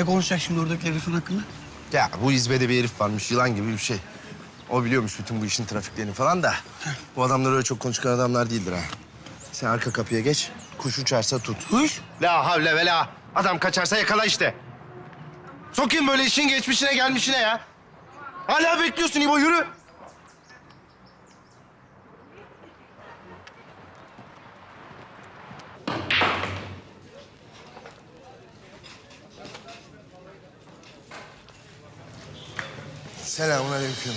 Ne konuşacak şimdi oradaki herifin hakkında? Ya bu izbede bir herif varmış, yılan gibi bir şey. O biliyormuş bütün bu işin trafiklerini falan da. Bu adamlar öyle çok konuşkan adamlar değildir ha. Sen arka kapıya geç, kuş uçarsa tut. Kuş? La havle ve la. Adam kaçarsa yakala işte. Sokayım böyle işin geçmişine gelmişine ya. Hala bekliyorsun İbo, yürü. Selamun aleyküm.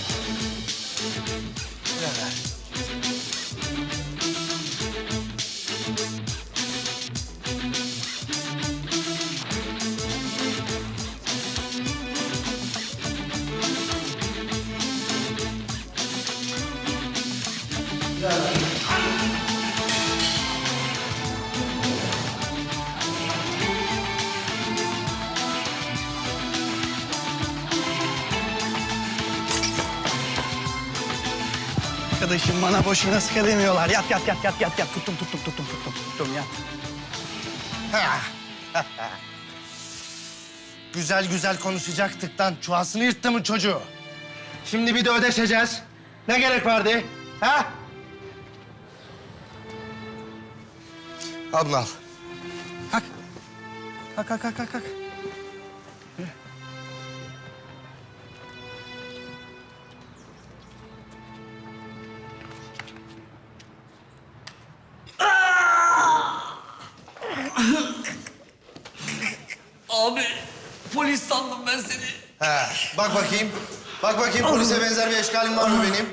Arkadaşım bana boşuna sıkı demiyorlar. Yat yat yat yat yat yat. Tuttum tuttum tuttum tuttum. Tuttum yat. Güzel güzel konuşacaktık lan. Çuvasını yırttı mı çocuğu? Şimdi bir de ödeşeceğiz. Ne gerek vardı? Ha? Bunu al. Kalk. Kalk kalk kalk kalk. Bak bakayım polise benzer bir eşkalim var mı benim?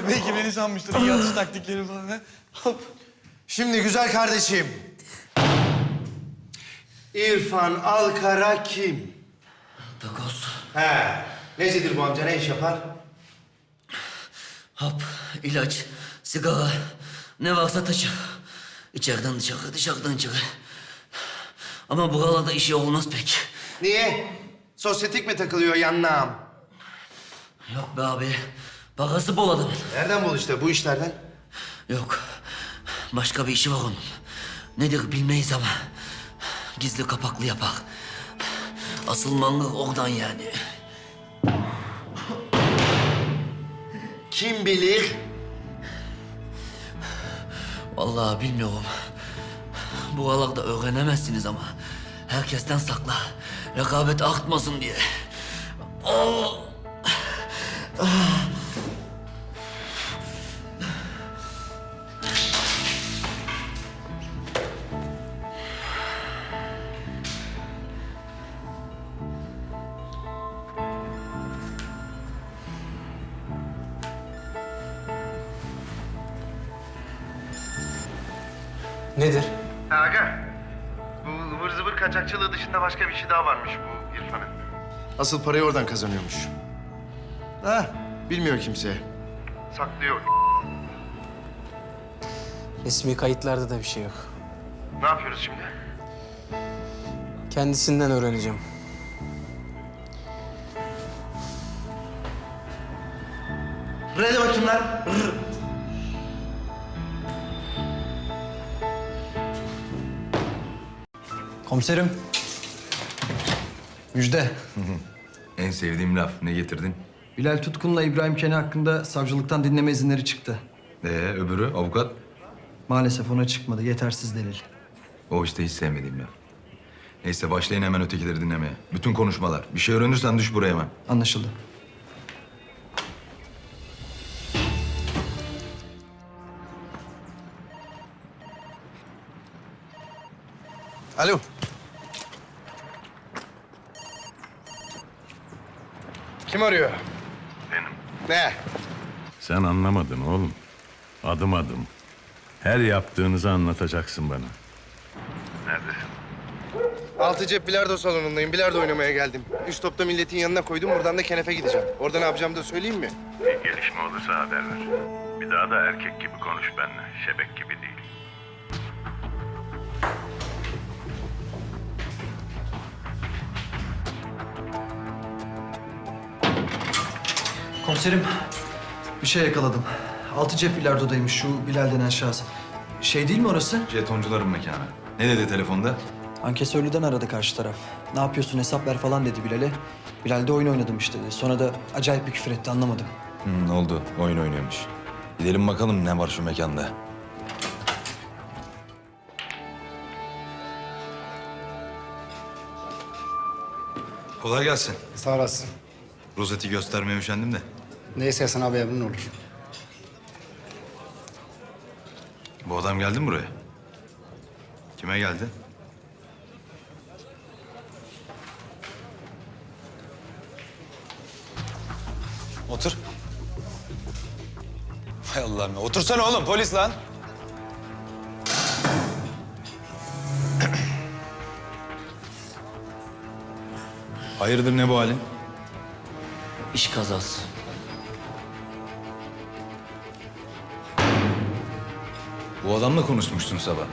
Belki beni sanmıştır. İyi atış taktikleri falan. ha? Şimdi güzel kardeşim. İrfan Alkara kim? Takoz, He. Necidir bu amca? Ne iş yapar? hap, ilaç, sigara ne varsa taşı. İçeriden dışarı, dışarıdan içeri. Ama buralarda işi olmaz pek. Niye? Sosyetik mi takılıyor yanına? Yok be abi. Parası bol adamın. Nereden bul işte bu işlerden? Yok. Başka bir işi var onun. Nedir bilmeyiz ama. Gizli kapaklı yapar. Asıl mangır oradan yani. Kim bilir? Vallahi bilmiyorum. Buralarda öğrenemezsiniz ama. Herkesten sakla. Rekabet artmasın diye. Oh! Dışında başka bir şey daha varmış bu İrfan'ın. Asıl parayı oradan kazanıyormuş. Ha, bilmiyor kimse. Saklıyor. Resmi kayıtlarda da bir şey yok. Ne yapıyoruz şimdi? Kendisinden öğreneceğim. R'de bakayım lan. Komiserim. Müjde. En sevdiğim laf. Ne getirdin? Bilal Tutkun'la İbrahim Kene hakkında savcılıktan dinleme izinleri çıktı. Ee, öbürü avukat. Maalesef ona çıkmadı. Yetersiz delil. O işte hiç sevmediğim laf. Neyse başlayın hemen ötekileri dinlemeye. Bütün konuşmalar. Bir şey öğrenirsen düş buraya hemen. Anlaşıldı. Alo. Kim arıyor? Benim. Ne? Sen anlamadın oğlum. Adım adım. Her yaptığınızı anlatacaksın bana. Neredesin? Altı cep bilardo salonundayım. Bilardo oynamaya geldim. Üst topta milletin yanına koydum. Buradan da kenefe gideceğim. Orada ne yapacağımı da söyleyeyim mi? Bir gelişme olursa haber ver. Bir daha da erkek gibi konuş benimle. Şebek gibi değil. Komiserim. Bir şey yakaladım. Altı cep bilardodaymış şu Bilal denen şahıs. Şey değil mi orası? Jetoncuların mekanı. Ne dedi telefonda? Ankesörlüden aradı karşı taraf. Ne yapıyorsun hesap ver falan dedi Bilal'e. Bilal de oyun oynadım işte dedi. Sonra da acayip bir küfür etti anlamadım. Hmm, oldu. Oyun oynuyormuş. Gidelim bakalım ne var şu mekanda. Kolay gelsin. Sağ olasın. Rozeti göstermeye üşendim de. Neyse Hasan abi emrin olur. Bu adam geldi mi buraya? Kime geldi? Otur. Hay Allah'ım ya. Otursana oğlum polis lan. Hayırdır ne bu halin? İş kazası. Bu adamla konuşmuştun sabah.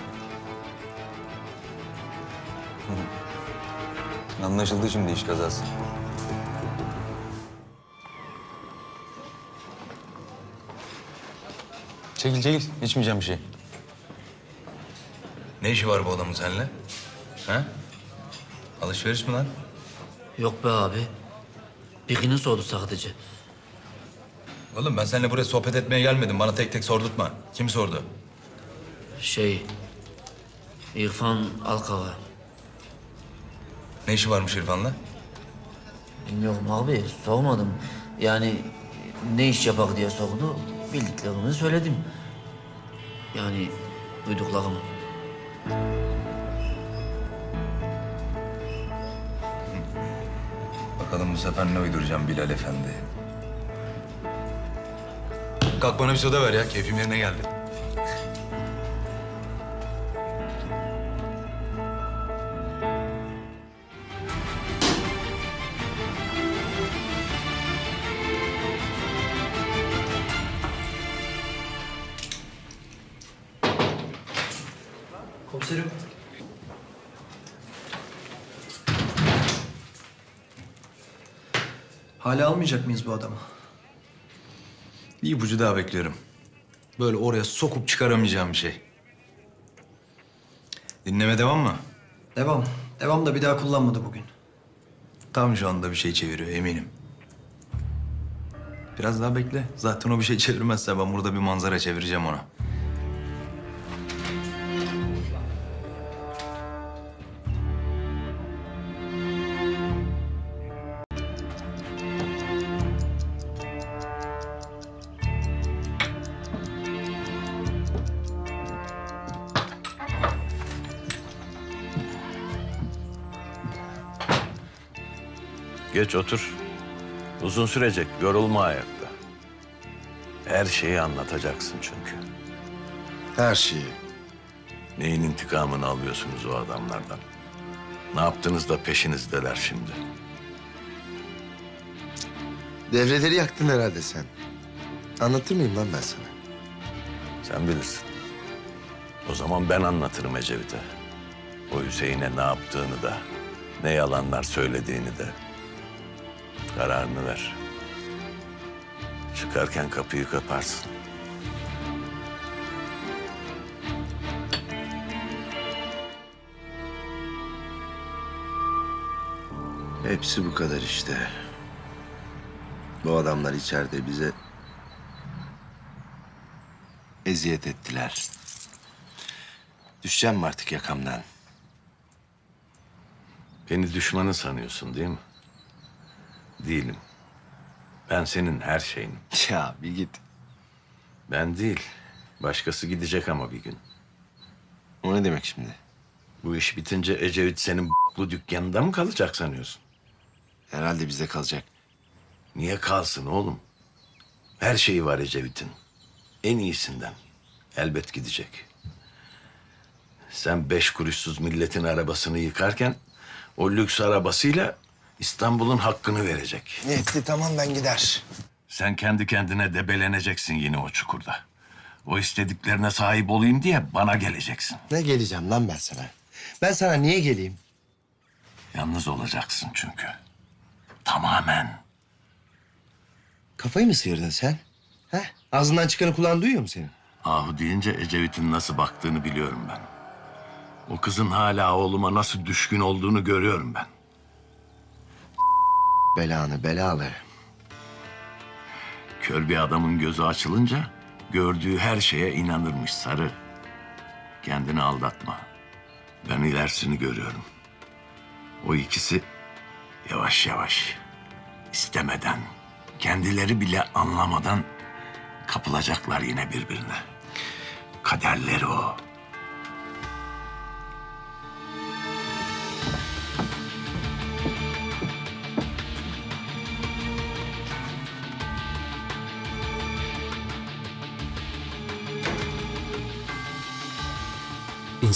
Anlaşıldı şimdi iş kazası. Çekil çekil. İçmeyeceğim bir şey. Ne işi var bu adamın seninle? Ha? Alışveriş mi lan? Yok be abi. Birini sordu sadece. Oğlum ben seninle buraya sohbet etmeye gelmedim. Bana tek tek sordurtma. Kim sordu? Şey... İrfan Alkava. Ne işi varmış İrfan'la? Bilmiyorum abi, sormadım. Yani ne iş yapar diye sordu. Bildiklerimi söyledim. Yani duyduklarımı. Bakalım bu sefer ne uyduracağım Bilal Efendi. Kalk bana bir soda ver ya. Keyfim yerine geldi. Hala almayacak mıyız bu adamı? Bir ipucu daha bekliyorum. Böyle oraya sokup çıkaramayacağım bir şey. Dinleme devam mı? Devam. Devam da bir daha kullanmadı bugün. Tam şu anda bir şey çeviriyor eminim. Biraz daha bekle. Zaten o bir şey çevirmezse ben burada bir manzara çevireceğim ona. Geç otur. Uzun sürecek, yorulma ayakta. Her şeyi anlatacaksın çünkü. Her şeyi. Neyin intikamını alıyorsunuz o adamlardan? Ne yaptınız da peşinizdeler şimdi? Devreleri yaktın herhalde sen. Anlatır mıyım lan ben sana? Sen bilirsin. O zaman ben anlatırım Ecevit'e. O Hüseyin'e ne yaptığını da, ne yalanlar söylediğini de. Kararını ver. Çıkarken kapıyı kaparsın. Hepsi bu kadar işte. Bu adamlar içeride bize eziyet ettiler. Düşeceğim mi artık yakamdan? Beni düşmanı sanıyorsun değil mi? Değilim. Ben senin her şeyinim. Ya bir git. Ben değil. Başkası gidecek ama bir gün. O ne demek şimdi? Bu iş bitince Ecevit senin bu dükkanında mı kalacak sanıyorsun? Herhalde bizde kalacak. Niye kalsın oğlum? Her şeyi var Ecevit'in. En iyisinden. Elbet gidecek. Sen beş kuruşsuz milletin arabasını yıkarken... ...o lüks arabasıyla İstanbul'un hakkını verecek. Yetti tamam ben gider. Sen kendi kendine debeleneceksin yine o çukurda. O istediklerine sahip olayım diye bana geleceksin. Ne geleceğim lan ben sana? Ben sana niye geleyim? Yalnız olacaksın çünkü. Tamamen. Kafayı mı sıyırdın sen? He? Ağzından çıkanı kulağın duyuyor mu senin? Ahu deyince Ecevit'in nasıl baktığını biliyorum ben. O kızın hala oğluma nasıl düşkün olduğunu görüyorum ben. Belanı belalı. Kör bir adamın gözü açılınca gördüğü her şeye inanırmış sarı. Kendini aldatma. Ben ilerisini görüyorum. O ikisi yavaş yavaş, istemeden, kendileri bile anlamadan kapılacaklar yine birbirine. Kaderleri o.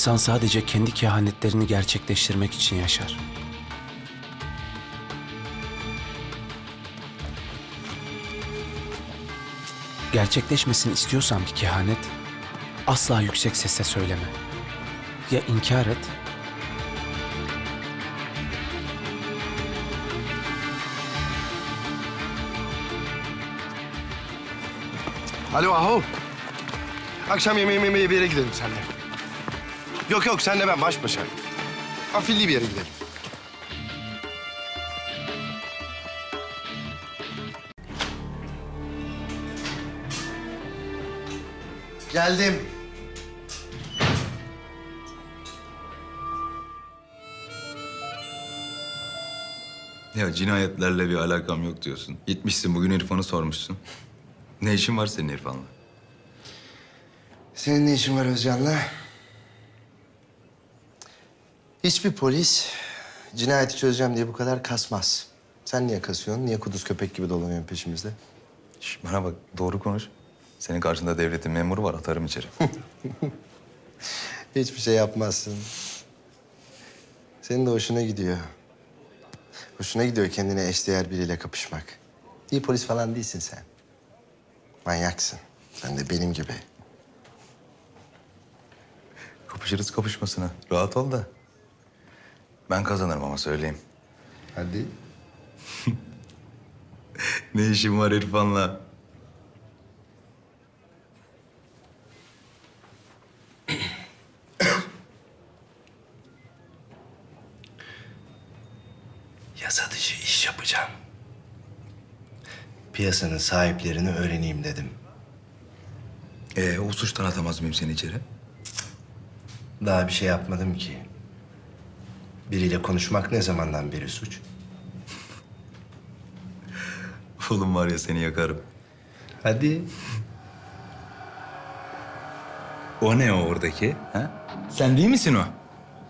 İnsan sadece kendi kehanetlerini gerçekleştirmek için yaşar. Gerçekleşmesini istiyorsan bir kehanet, asla yüksek sesle söyleme. Ya inkar et, Alo Aho. Akşam yemeği yemeği bir yere gidelim seninle. Yok yok senle ben baş başa. Afilli bir yere gidelim. Geldim. Ya cinayetlerle bir alakam yok diyorsun. Gitmişsin bugün İrfan'ı sormuşsun. Ne işin var senin İrfan'la? Senin ne işin var Özcan'la? Hiçbir polis cinayeti çözeceğim diye bu kadar kasmaz. Sen niye kasıyorsun? Niye kuduz köpek gibi dolanıyorsun peşimizde? Şş, bana bak doğru konuş. Senin karşında devletin memuru var atarım içeri. Hiçbir şey yapmazsın. Senin de hoşuna gidiyor. Hoşuna gidiyor kendine eşdeğer biriyle kapışmak. İyi polis falan değilsin sen. Manyaksın. Sen de benim gibi. Kapışırız kapışmasına. Rahat ol da. Ben kazanırım ama söyleyeyim. Hadi. Ne işin var İrfan'la? Yasa dışı iş yapacağım. Piyasanın sahiplerini öğreneyim dedim. Ee, o suçtan atamaz mıyım seni içeri? Daha bir şey yapmadım ki. Biriyle konuşmak ne zamandan beri suç? Oğlum var ya seni yakarım. Hadi. O ne o oradaki? Ha? Sen değil misin o?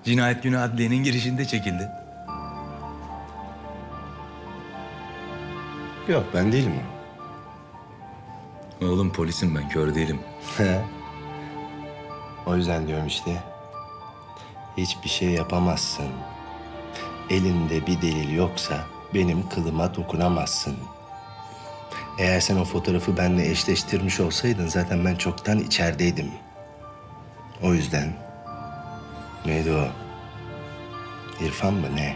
Cinayet günü adliyenin girişinde çekildi. Yok ben değilim o. Oğlum polisim ben, kör değilim. o yüzden diyorum işte. Hiçbir şey yapamazsın. Elinde bir delil yoksa benim kılıma dokunamazsın. Eğer sen o fotoğrafı benimle eşleştirmiş olsaydın zaten ben çoktan içerideydim. O yüzden neydi o? İrfan mı ne?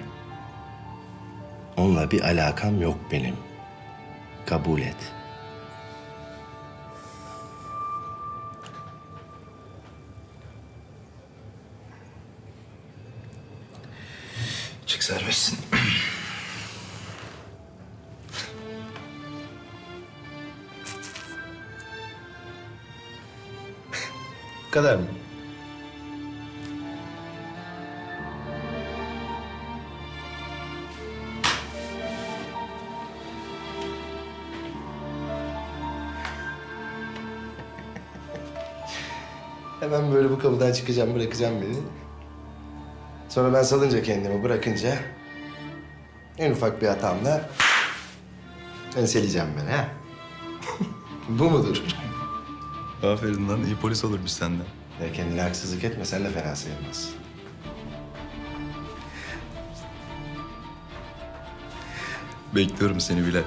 Onunla bir alakam yok benim. Kabul et. Kadar mı? Hemen böyle bu kapıdan çıkacağım, bırakacağım beni. Sonra ben salınca kendimi bırakınca... ...en ufak bir hatamla... ...enseleyeceğim beni ha. bu mudur? Aferin lan, iyi polis olurmuş senden. Ya kendine haksızlık etme, sen de fena sayılmazsın. Bekliyorum seni bile.